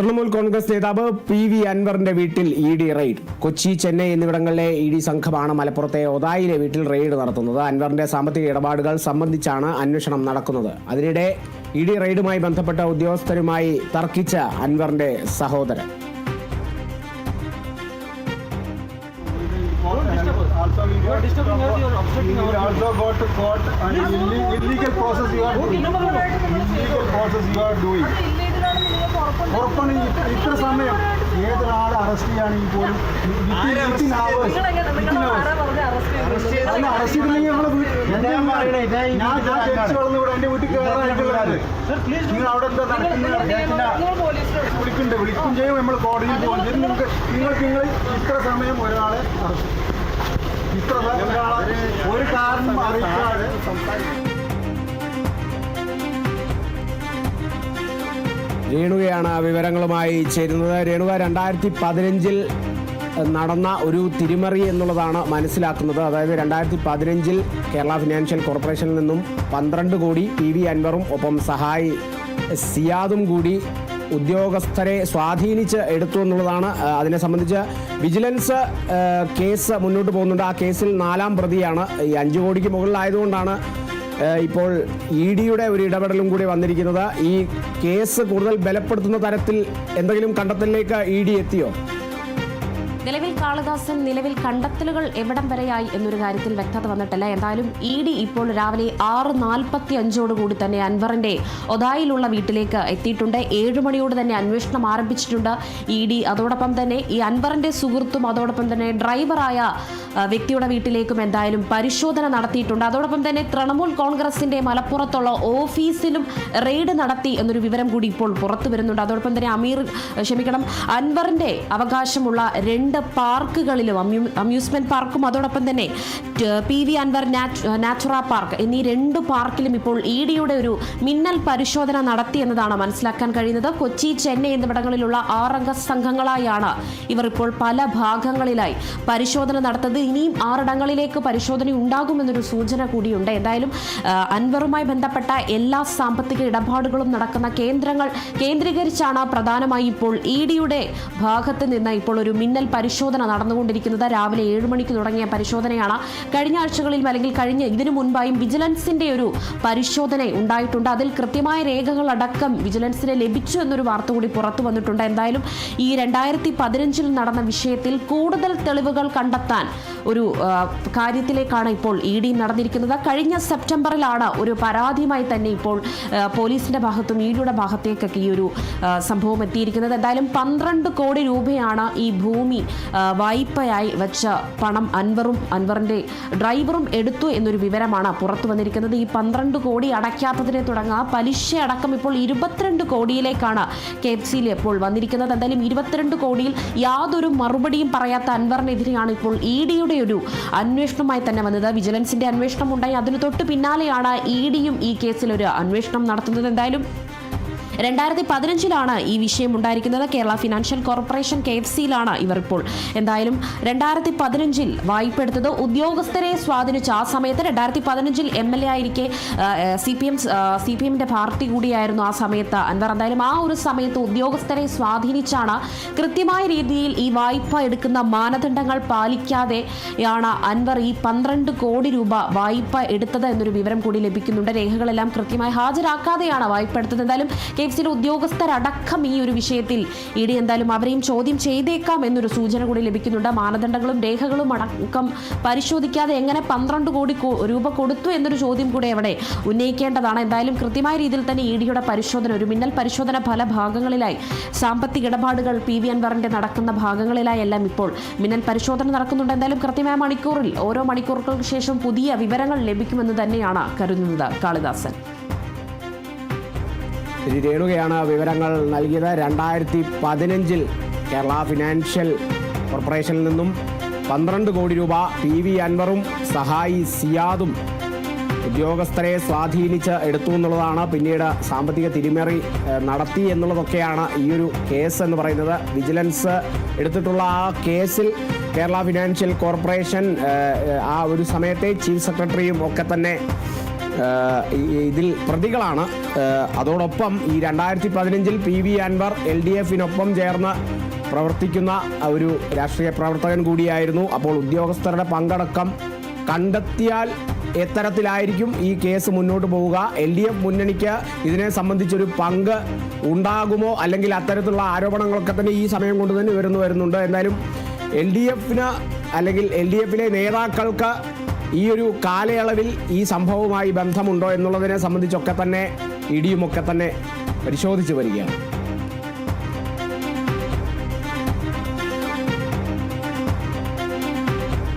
തൃണമൂൽ കോൺഗ്രസ് നേതാവ് P V അൻവറിന്റെ വീട്ടിൽ E D raid Kochi Chennai എന്നിവിടങ്ങളിലെ ഇ ഡി സംഘമാണ് മലപ്പുറത്തെ ഒതായിലെ വീട്ടിൽ റെയ്ഡ് നടത്തുന്നത് അൻവറിന്റെ സാമ്പത്തിക ഇടപാടുകൾ സംബന്ധിച്ചാണ് അന്വേഷണം നടക്കുന്നത് അതിനിടെ ഇ ഡി റെയ്ഡുമായി ബന്ധപ്പെട്ട ഉദ്യോഗസ്ഥരുമായി തർക്കിച്ച അൻവറിന്റെ സഹോദരൻ. Illegal process you are doing. ഉറപ്പാണ് ഇത്ര സമയം. ഏതൊരാളെ അറസ്റ്റ് ചെയ്യുകയാണെങ്കിൽ പോലും. അല്ല അറസ്റ്റ് ചെയ്തില്ലെങ്കിൽ ഞങ്ങൾ ഞാൻ ജനിച്ചു വളർന്ന് ഇവിടെ എന്റെ വീട്ടിൽ കയറാനായിട്ടുള്ളത് നിങ്ങൾ അവിടെ എന്താ നടക്കുന്നത്? വിളിക്കുന്നുണ്ട്. വിളിക്കും ചെയ്യും. നമ്മൾ കോടതിയിൽ പോകും. നിങ്ങൾക്ക് നിങ്ങൾക്ക് നിങ്ങൾ ഇത്ര സമയം ഒരാളെ അറസ്റ്റ് ഇത്ര ഒരാളെ ഒരു കാരണം അറിയിക്കാതെ രേണുകയാണ് വിവരങ്ങളുമായി ചേരുന്നത്. രേണുക രണ്ടായിരത്തി പതിനഞ്ചിൽ നടന്ന ഒരു തിരിമറി എന്നുള്ളതാണ് മനസ്സിലാക്കുന്നത്. അതായത് രണ്ടായിരത്തി പതിനഞ്ചിൽ കേരള ഫിനാൻഷ്യൽ കോർപ്പറേഷനിൽ നിന്നും പന്ത്രണ്ട് കോടി പി വി അൻവറും ഒപ്പം സഹായി സിയാദും കൂടി ഉദ്യോഗസ്ഥരെ സ്വാധീനിച്ച് എടുത്തു എന്നുള്ളതാണ്. അതിനെ സംബന്ധിച്ച് വിജിലൻസ് കേസ് മുന്നോട്ട് പോകുന്നുണ്ട്. ആ കേസിൽ നാലാം പ്രതിയാണ്. ഈ അഞ്ചു കോടിക്ക് മുകളിലായതുകൊണ്ടാണ് ഇപ്പോൾ ഇ ഡിയുടെ ഒരു ഇടപെടലും കൂടി വന്നിരിക്കുന്നത്. ഈ കേസ് കൂടുതൽ ബലപ്പെടുത്തുന്ന തരത്തിൽ എന്തെങ്കിലും കണ്ടെത്തലിലേക്ക് ഇ ഡി എത്തിയോ? കാളിദാസൻ നിലവിൽ കണ്ടെത്തലുകൾ എവിടം വരെയായി എന്നൊരു കാര്യത്തിൽ വ്യക്തത വന്നിട്ടില്ല. എന്തായാലും ഇ ഡി ഇപ്പോൾ രാവിലെ ആറ് നാൽപ്പത്തി അഞ്ചോടുകൂടി തന്നെ അൻവറിന്റെ ഒതായിലുള്ള വീട്ടിലേക്ക് എത്തിയിട്ടുണ്ട്. ഏഴ് മണിയോട് തന്നെ അന്വേഷണം ആരംഭിച്ചിട്ടുണ്ട് ഇ ഡി. അതോടൊപ്പം തന്നെ ഈ അൻവറിന്റെ സുഹൃത്തും അതോടൊപ്പം തന്നെ ഡ്രൈവറായ വ്യക്തിയുടെ വീട്ടിലേക്കും എന്തായാലും പരിശോധന നടത്തിയിട്ടുണ്ട്. അതോടൊപ്പം തന്നെ തൃണമൂൽ കോൺഗ്രസിന്റെ മലപ്പുറത്തുള്ള ഓഫീസിലും റെയ്ഡ് നടത്തി എന്നൊരു വിവരം കൂടി ഇപ്പോൾ പുറത്തു വരുന്നുണ്ട് അതോടൊപ്പം തന്നെ അമീർ ക്ഷമിക്കണം അൻവറിന്റെ അവകാശമുള്ള രണ്ട് പാർക്കുകളിലും അമ്യൂ അമ്യൂസ്മെന്റ് പാർക്കും അതോടൊപ്പം തന്നെ P V Anvar Natura park എന്നീ രണ്ട് പാർക്കിലും ഇപ്പോൾ ഇ ഡിയുടെ ഒരു മിന്നൽ പരിശോധന നടത്തി എന്നതാണ് മനസ്സിലാക്കാൻ കഴിയുന്നത്. കൊച്ചി ചെന്നൈ എന്നിവിടങ്ങളിലുള്ള ആറംഗ സംഘങ്ങളായാണ് ഇവർ ഇപ്പോൾ പല ഭാഗങ്ങളിലായി പരിശോധന നടത്തുന്നത്. ഇനിയും ആറിടങ്ങളിലേക്ക് പരിശോധന ഉണ്ടാകുമെന്നൊരു സൂചന കൂടിയുണ്ട്. എന്തായാലും അൻവറുമായി ബന്ധപ്പെട്ട എല്ലാ സാമ്പത്തിക ഇടപാടുകളും നടക്കുന്ന കേന്ദ്രങ്ങൾ കേന്ദ്രീകരിച്ചാണ് പ്രധാനമായി ഇപ്പോൾ ഇ ഡിയുടെ ഭാഗത്ത് നിന്ന് ഇപ്പോൾ ഒരു മിന്നൽ പരിശോധന നടന്നുകൊണ്ടിരിക്കുന്നത് രാവിലെ ഏഴ് മണിക്ക് തുടങ്ങിയ പരിശോധനയാണ്. കഴിഞ്ഞ ആഴ്ചകളിലും അല്ലെങ്കിൽ കഴിഞ്ഞ ഇതിനു മുൻപായും വിജിലൻസിന്റെ ഒരു പരിശോധന ഉണ്ടായിട്ടുണ്ട്. അതിൽ കൃത്യമായ രേഖകൾ അടക്കം വിജിലൻസിന് ലഭിച്ചു എന്നൊരു വാർത്ത കൂടി പുറത്തു വന്നിട്ടുണ്ട്. എന്തായാലും ഈ രണ്ടായിരത്തി പതിനഞ്ചിൽ നടന്ന വിഷയത്തിൽ കൂടുതൽ തെളിവുകൾ കണ്ടെത്താൻ ഒരു കാര്യത്തിലേക്കാണ് ഇപ്പോൾ ഇ ഡി നടന്നിരിക്കുന്നത്. കഴിഞ്ഞ സെപ്റ്റംബറിലാണ് ഒരു പരാതിയുമായി തന്നെ ഇപ്പോൾ പോലീസിന്റെ ഭാഗത്തും ഇ ഡിയുടെ ഭാഗത്തേക്കൊക്കെ ഈ ഒരു സംഭവം എത്തിയിരിക്കുന്നത്. എന്തായാലും പന്ത്രണ്ട് കോടി രൂപയാണ് ഈ ഭൂമി വായ്പയായി വെച്ച പണം അൻവറും അൻവറിന്റെ ഡ്രൈവറും എടുത്തു എന്നൊരു വിവരമാണ് പുറത്തു വന്നിരിക്കുന്നത്. ഈ പന്ത്രണ്ട് കോടി അടയ്ക്കാത്തതിനെ തുടങ്ങുക പലിശ അടക്കം ഇപ്പോൾ ഇരുപത്തിരണ്ട് കോടിയിലേക്കാണ് കെ എഫ് സിയിൽ ഇപ്പോൾ വന്നിരിക്കുന്നത്. എന്തായാലും ഇരുപത്തിരണ്ട് കോടിയിൽ യാതൊരു മറുപടിയും പറയാത്ത അൻവറിനെതിരെയാണ് ഇപ്പോൾ ഇ ഡിയുടെ ഒരു അന്വേഷണമായി തന്നെ വന്നത്. വിജിലൻസിന്റെ അന്വേഷണം ഉണ്ടായി. അതിന് തൊട്ട് പിന്നാലെയാണ് ഇ ഡിയും ഈ കേസിൽ ഒരു അന്വേഷണം നടത്തുന്നത്. എന്തായാലും രണ്ടായിരത്തി പതിനഞ്ചിലാണ് ഈ വിഷയം ഉണ്ടായിരിക്കുന്നത് Kerala financial corporation K F സിയിലാണ് ഇവർ ഇപ്പോൾ എന്തായാലും രണ്ടായിരത്തി പതിനഞ്ചിൽ വായ്പ എടുത്തത് ഉദ്യോഗസ്ഥരെ സ്വാധീനിച്ച ആ സമയത്ത് രണ്ടായിരത്തി പതിനഞ്ചിൽ M L A ആയിരിക്കെ C P M C P എമ്മിന്റെ പാർട്ടി കൂടിയായിരുന്നു ആ സമയത്ത്. അൻവർ എന്തായാലും ആ ഒരു സമയത്ത് ഉദ്യോഗസ്ഥരെ സ്വാധീനിച്ചാണ് കൃത്യമായ രീതിയിൽ ഈ വായ്പ എടുക്കുന്ന മാനദണ്ഡങ്ങൾ പാലിക്കാതെയാണ് അൻവർ ഈ പന്ത്രണ്ട് കോടി രൂപ വായ്പ എടുത്തത് എന്നൊരു വിവരം കൂടി ലഭിക്കുന്നുണ്ട്. രേഖകളെല്ലാം കൃത്യമായി ഹാജരാക്കാതെയാണ് വായ്പ എടുത്തത്. എന്തായാലും കെ എഫ് സിയിലെ ഉദ്യോഗസ്ഥരടക്കം ഈ ഒരു വിഷയത്തിൽ ഇ ഡി എന്തായാലും അവരെയും ചോദ്യം ചെയ്തേക്കാം എന്നൊരു സൂചന കൂടി ലഭിക്കുന്നുണ്ട്. മാനദണ്ഡങ്ങളും രേഖകളും അടക്കം പരിശോധിക്കാതെ എങ്ങനെ പന്ത്രണ്ട് കോടി രൂപ കൊടുത്തു എന്നൊരു ചോദ്യം കൂടി അവിടെ ഉന്നയിക്കേണ്ടതാണ്. എന്തായാലും കൃത്യമായ രീതിയിൽ തന്നെ ഇ ഡിയുടെ പരിശോധന ഒരു മിന്നൽ പരിശോധന പല ഭാഗങ്ങളിലായി. സാമ്പത്തിക ഇടപാടുകൾ പി വി അൻവറിന്റെ നടക്കുന്ന ഭാഗങ്ങളിലായി എല്ലാം ഇപ്പോൾ മിന്നൽ പരിശോധന നടക്കുന്നുണ്ട്. എന്തായാലും കൃത്യമായ മണിക്കൂറിൽ ഓരോ മണിക്കൂറുകൾക്ക് ശേഷം പുതിയ വിവരങ്ങൾ ലഭിക്കുമെന്ന് തന്നെയാണ് കരുതുന്നത് കാളിദാസൻ. ശ്രീ രേണുകയാണ് വിവരങ്ങൾ നൽകിയത്. രണ്ടായിരത്തി പതിനഞ്ചിൽ കേരള ഫിനാൻഷ്യൽ കോർപ്പറേഷനിൽ നിന്നും പന്ത്രണ്ട് കോടി രൂപ പി വി അൻവറും സഹായി സിയാദും ഉദ്യോഗസ്ഥരെ സ്വാധീനിച്ച് എടുത്തു എന്നുള്ളതാണ് പിന്നീട് സാമ്പത്തിക തിരിമറി നടത്തി എന്നുള്ളതൊക്കെയാണ് ഈ ഒരു കേസ് എന്ന് പറയുന്നത്. വിജിലൻസ് എടുത്തിട്ടുള്ള ആ കേസിൽ കേരള ഫിനാൻഷ്യൽ കോർപ്പറേഷൻ ആ ഒരു സമയത്തെ ചീഫ് സെക്രട്ടറിയും ഒക്കെ തന്നെ ഇതിൽ പ്രതികളാണ്. അതോടൊപ്പം ഈ രണ്ടായിരത്തി പതിനഞ്ചിൽ P V Anvar L D എഫിനൊപ്പം ചേർന്ന് പ്രവർത്തിക്കുന്ന ഒരു രാഷ്ട്രീയ പ്രവർത്തകൻ കൂടിയായിരുന്നു. അപ്പോൾ ഉദ്യോഗസ്ഥരുടെ പങ്കടക്കം കണ്ടെത്തിയാൽ എത്തരത്തിലായിരിക്കും ഈ കേസ് മുന്നോട്ട് പോവുക. എൽ ഡി എഫ് മുന്നണിക്ക് ഇതിനെ സംബന്ധിച്ചൊരു പങ്ക് ഉണ്ടാകുമോ? അല്ലെങ്കിൽ അത്തരത്തിലുള്ള ആരോപണങ്ങളൊക്കെ തന്നെ ഈ സമയം കൊണ്ട് തന്നെ ഉയർന്നു വരുന്നുണ്ട്. എന്തായാലും എൽ ഡി എഫിന് അല്ലെങ്കിൽ എൽ ഡി എഫിലെ നേതാക്കൾക്ക് ഈ ഒരു കാലയളവിൽ ഈ സംഭവവുമായി ബന്ധമുണ്ടോ എന്നുള്ളതിനെ സംബന്ധിച്ചൊക്കെ തന്നെ ഇടിയുമൊക്കെ തന്നെ പരിശോധിച്ചു വരികയാണ്.